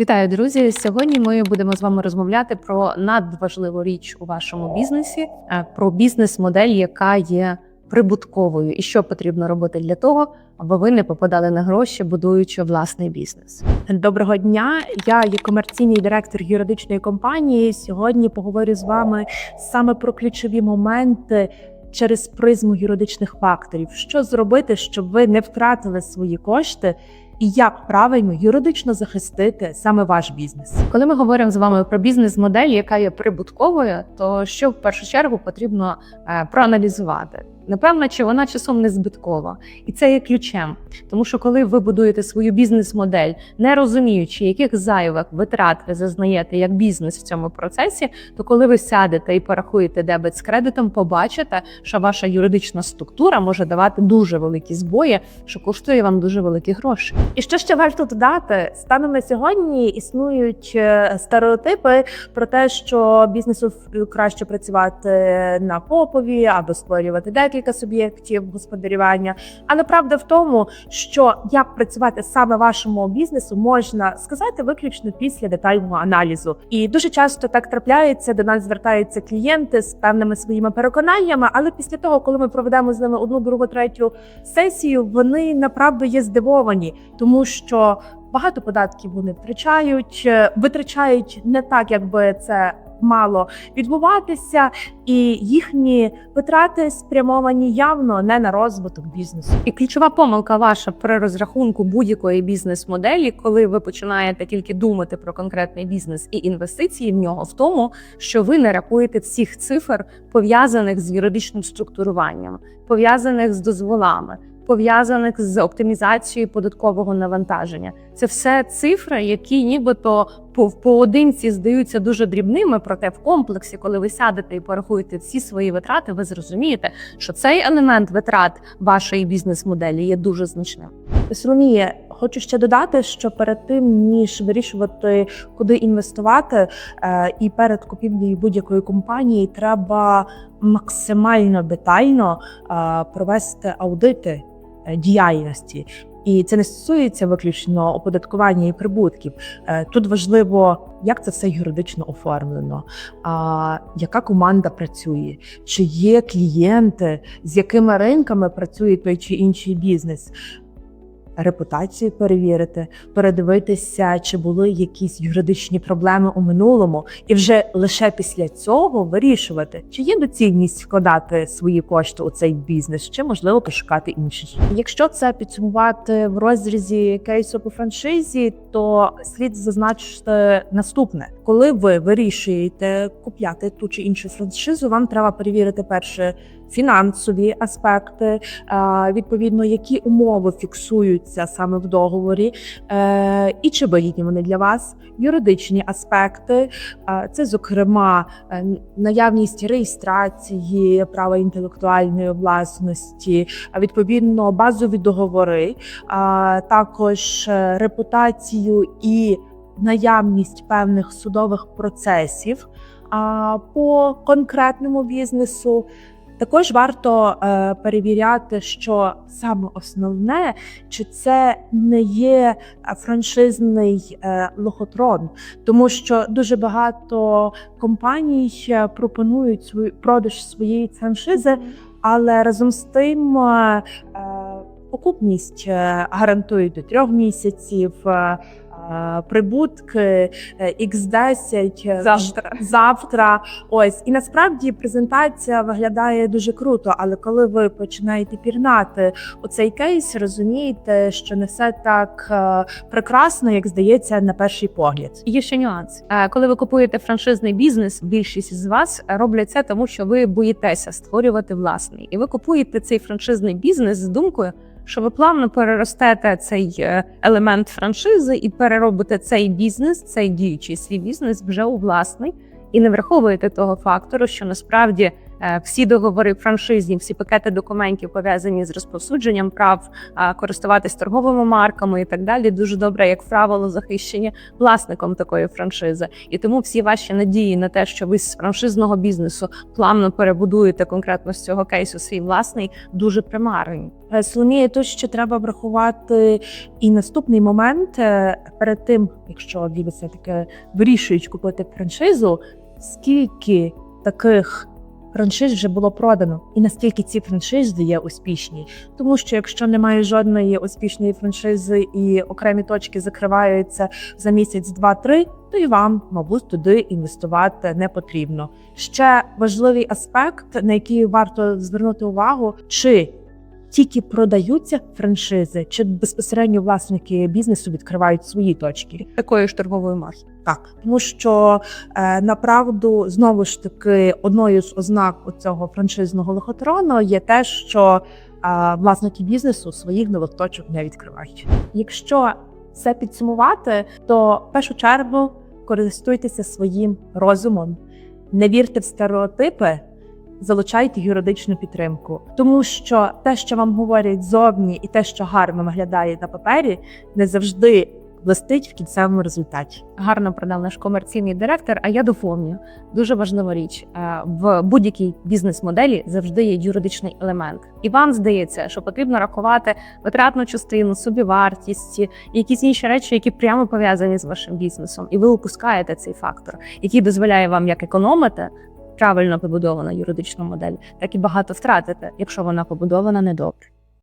Вітаю, друзі! Сьогодні ми будемо з вами розмовляти про надважливу річ у вашому бізнесі, е, про бізнес-модель, яка є прибутковою, і що потрібно робити для того, аби ви не попадали на гроші, будуючи власний бізнес. Доброго дня. Я є комерційний директор юридичної компанії. Сьогодні поговорю з вами саме про ключові моменти через призму юридичних факторів. Що зробити, щоб ви не втратили свої кошти, і як правильно юридично захистити саме ваш бізнес? Коли ми говоримо з вами про бізнес-модель, яка є прибутковою, то що в першу чергу потрібно е, проаналізувати? Напевно, чи вона часом не збиткова, і це є ключем. Тому що коли ви будуєте свою бізнес-модель, не розуміючи, яких зайвих витрат ви зазнаєте як бізнес в цьому процесі, то коли ви сядете і порахуєте дебет з кредитом, побачите, що ваша юридична структура може давати дуже великі збої, що коштує вам дуже великі гроші. І що ще варто додати? Станом на сьогодні існують е, стереотипи про те, що бізнесу краще працювати на попові або створювати декілька суб'єктів господарювання. Але правда в тому, що як працювати саме вашому бізнесу, можна сказати виключно після детального аналізу. І дуже часто так трапляється. До нас звертаються клієнти з певними своїми переконаннями. Але після того, коли ми проведемо з ними одну, другу, третю сесію, вони направду є здивовані, тому що багато податків вони втрачають, е, витрачають не так, якби це мало відбуватися, і їхні витрати спрямовані явно не на розвиток бізнесу. І ключова помилка ваша при розрахунку будь-якої бізнес-моделі, коли ви починаєте тільки думати про конкретний бізнес і інвестиції в нього, в тому, що ви не рахуєте всіх цифр, пов'язаних з юридичним структуруванням, пов'язаних з дозволами. Пов'язаних з оптимізацією податкового навантаження, це все цифри, які нібито по поодинці здаються дуже дрібними, проте в комплексі, коли ви сядете і порахуєте всі свої витрати, ви зрозумієте, що цей елемент витрат вашої бізнес-моделі є дуже значним. Соломіє, хочу ще додати, що перед тим ніж вирішувати, куди інвестувати, е, і перед купівлею будь-якої компанії треба максимально детально е, провести аудити діяльності. І це не стосується виключно оподаткування і прибутків. Е, Тут важливо, як це все юридично оформлено, а яка команда працює, чи є клієнти, з якими ринками працює той чи інший бізнес репутацію перевірити, передивитися, чи були якісь юридичні проблеми у минулому, і вже лише після цього вирішувати, чи є доцільність вкладати свої кошти у цей бізнес, чи можливо пошукати інший. Якщо це підсумувати в розрізі кейсу по франшизі, то слід зазначити наступне: коли ви вирішуєте купляти ту чи іншу франшизу, вам треба перевірити перше фінансові аспекти, е, відповідно, які умови фіксуються саме в договорі, е, і чи вигідні вони для вас, юридичні аспекти, е, це, зокрема, наявність реєстрації права інтелектуальної власності, відповідно базові договори, також репутацію і наявність певних судових процесів по конкретному бізнесу. Також варто е, перевіряти, що саме основне, чи це не є франшизний е, лохотрон, тому що дуже багато компаній е, пропонують свою продаж своєї франшизи, але разом з тим окупність гарантують до трьох місяців. Е, е, Прибутки е, X10 е, Завтра. завтра. Ось і насправді презентація виглядає дуже круто. Але коли ви починаєте пірнати у цей кейс, розумієте, що не все так е, прекрасно, як здається на перший погляд. Є ще нюанс. Е, Коли ви купуєте франшизний бізнес, більшість з вас роблять це, тому що ви боїтеся створювати власний, і ви купуєте цей франшизний бізнес з думкою, що ви плавно переростете цей е, елемент франшизи і переробите цей бізнес, цей діючий свій бізнес вже у власний, і не враховуєте того фактору, що насправді Всі договори франшизні, всі пакети документів пов'язані з розповсюдженням прав, користуватись торговими марками і так далі. Дуже добре, як правило, захищені власником такої франшизи. І тому всі ваші надії на те, що ви з франшизного бізнесу плавно перебудуєте конкретно з цього кейсу свій власний, дуже примарні. Е, Соломія, тут ще треба врахувати і наступний момент е, перед тим, якщо ви все таки вирішують купити франшизу, скільки таких франшиз вже було продано, і наскільки ці франшизи є успішні. Тому що якщо немає жодної успішної франшизи і окремі точки закриваються за місяць, два-три, то і вам, мабуть, туди інвестувати не потрібно. Ще важливий аспект, на який варто звернути увагу, чи тільки продаються франшизи, чи безпосередньо власники бізнесу відкривають свої точки. Такої ж торгової марки. Так, тому що е, направду знову ж таки одною з ознак цього франшизного лохотрону є те, що е, власники бізнесу своїх нових точок не відкривають. Якщо все підсумувати, то в першу чергу користуйтеся своїм розумом, не вірте в стереотипи. Залучайте юридичну підтримку, тому що те, що вам говорять зовні, і те, що гарно виглядає на папері, не завжди блистить в кінцевому результаті. гарно продав наш комерційний директор. А я доповню дуже важлива річ Е, в будь-якій бізнес-моделі завжди є юридичний елемент, і вам здається, що потрібно рахувати витратну частину, собівартість, якісь інші речі, які прямо пов'язані з вашим бізнесом, і ви упускаєте цей фактор, який дозволяє вам як економити. Правильно побудована юридична модель, так і багато втратити, якщо вона побудована недобре.